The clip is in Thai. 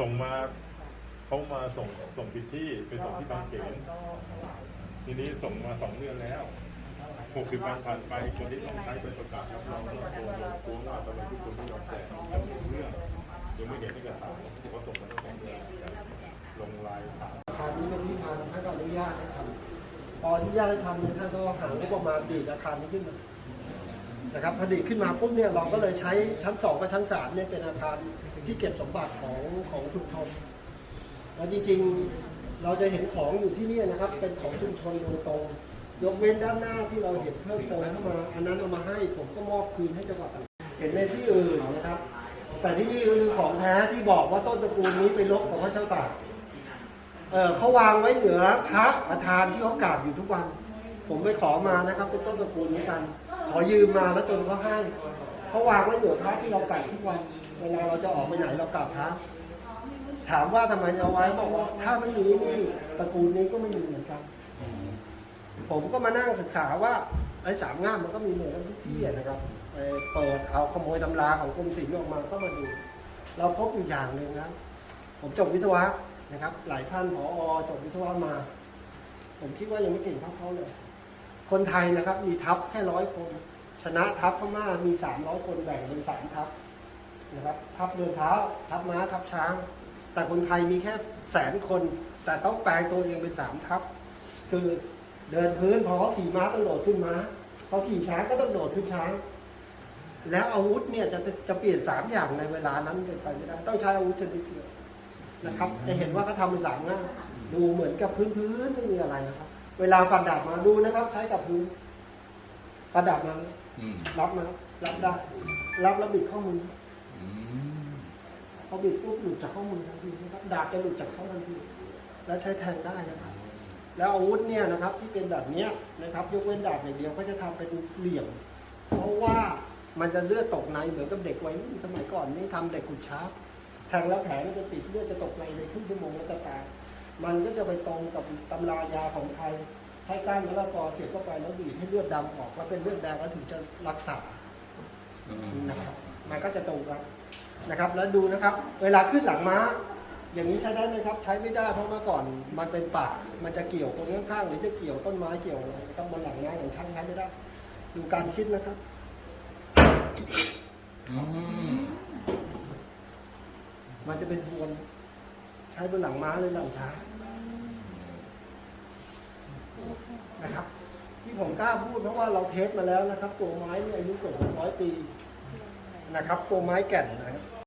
ส่งมาเขามาส่งส่งผิดที่ไปส่งที่บางเขนทีนี้ส่งมาสองเดือนแล้วหกสิบวันผ่านไปคนที่ต้องใช้เป็นประกาศรับรองก็โดนประท้วงว่าทำไมทุกคนไม่ยอมแจกยังม่รู้เรื่องยังไม่เห็นเอกสารผมก็ส่งมาตั้งสองเดือนลงลายถามอาคารนี้เป็นที่ทางท่านก็อนุญาตให้ทำพออนุญาตให้ทำเนี่ยท่านก็หางบประมาณดีอาคารนี้ขึ้นมา นะครับพอดีขึ้นมาปุ๊บเนี่ยเราก็เลยใช้ชั้นสองกับชั้นสามเนี่ยเป็นอาคารที่เก็บสมบัติของของชุมชนแล้วจริงๆเราจะเห็นของอยู่ที่นี่นะครับ เป็นของชุมชนโดยตรงยกเว้นด้านหน้าที่เราเห็นเพิ่มเติมเข้ามา อันนั้นเอามาให้ผมก็มอบคืนให้จังหวัดต่างเห็นในที่อื่นนะครับ แต่ที่นี่คือของแท้ที่บอกว่าต้นตระกูลนี้ไปลบกับพระเจ้าตากเออเขาวางไว้เหนือพระประธานที่เขากราบอยู่ทุกวัน ผมไปขอมานะครับ เป็นต้นตระกูลเหมือนกัน ขอยืมมาแล้วจนเขาให้เขาวางไว้เหนือพระที่เรากราบทุกวัน เวลาเราจะออกไปไหนเรากราบพระถามว่าทำไมเอาไว้บอกว่า ถ้าไม่มีนี่ตระกูลนี้ก็ไม่มีเหมือนกัน ผมก็มานั่งศึกษาว่าไอ้สามง่ามมันก็มีเหมือนกันทุกที่นะครับไปเปิดเอาขโมยตำราของกรมศิลป์ออกมาก็มาดู เราพบอยู่อย่างหนึ่งนะผมจบวิศวะนะครับ หลายท่านผอจบวิศวะมา ผมคิดว่ายังไม่เก่งเท่าเขาเลย คนไทยนะครับ มีทัพแค่ร้อยคน ชนะทัพพม่ามีสามร้อยคนแบ่งเป็นสามทัพนะครับทัพเดินเท้าทัพม้าทัพช้าง แต่คนไทยมีแค่แสนคน แต่ต้องแปลงตัวเองเป็นสามทัพ คือเดินพื้นพอเขาขี่ม้าต้องโดดขึ้นม้าพอขี่ช้างก็ต้องโดดขึ้นช้าง แล้วอาวุธเนี่ยจะจะเปลี่ยนสามอย่างในเวลานั้นเป็นไปไม่ได้ต้องใช้อาวุธชนิดเดียวนะครับ จะเห็นว่าเขาทำเป็นสามง่ายดูเหมือนกับพื้นๆไม่มีอะไรนะครับ เวลาฟันดาบมาดูนะครับ ใช้กับพื้นฟันดาบมาอืมรับนะครับรับได้ รับแล้วบิดข้อมืออืมพอบิดปุ๊บหลุดจากข้อมือทันทีนะครับดาบจะหลุดจากข้อทันทีแล้วใช้แทงได้นะครับ แล้วอาวุธเนี่ยนะครับที่เป็นแบบเนี้ยนะครับ ยกเว้นดาบอย่างเดียวก็จะทำเป็นเหลี่ยม เพราะว่ามันจะเลือดตกในเหมือนกับเด็กวัยรุ่นสมัยก่อนนี่ทำเด็กขุดชาร์ปแทงแล้วแผลมันจะติดเลือดจะตกในในครึ่งชั่วโมงแล้วจะตาย มันก็จะไปตรงกับตำรายาของไทย ใช้ก้านมะละกอเสียบเข้าไปแล้วบีบให้เลือดดำออกแล้วเป็นเลือดแดงแล้วถึงจะรักษาอืมนะครับมันก็จะตรงกันนะครับ แล้วดูนะครับ เวลาขึ้นหลังม้า อย่างนี้ใช้ได้ไหมครับ ใช้ไม่ได้เพราะเมื่อก่อนมันเป็นป่ามันจะเกี่ยวคนข้างๆหรือจะเกี่ยวต้นไม้เกี่ยวอะไรนะครับบนหลังม้าอย่างช่างใช้ไม่ได้ ดูการคิดนะครับอืมมันจะเป็นทวนใช้บนหลังม้าหรือหลังช้าง นะครับ ที่ผมกล้าพูดเพราะว่าเราเทสมาแล้วนะครับ ตัวไม้นี่อายุเกือบร้อยปีนะครับ ตัวไม้แก่นนะครับ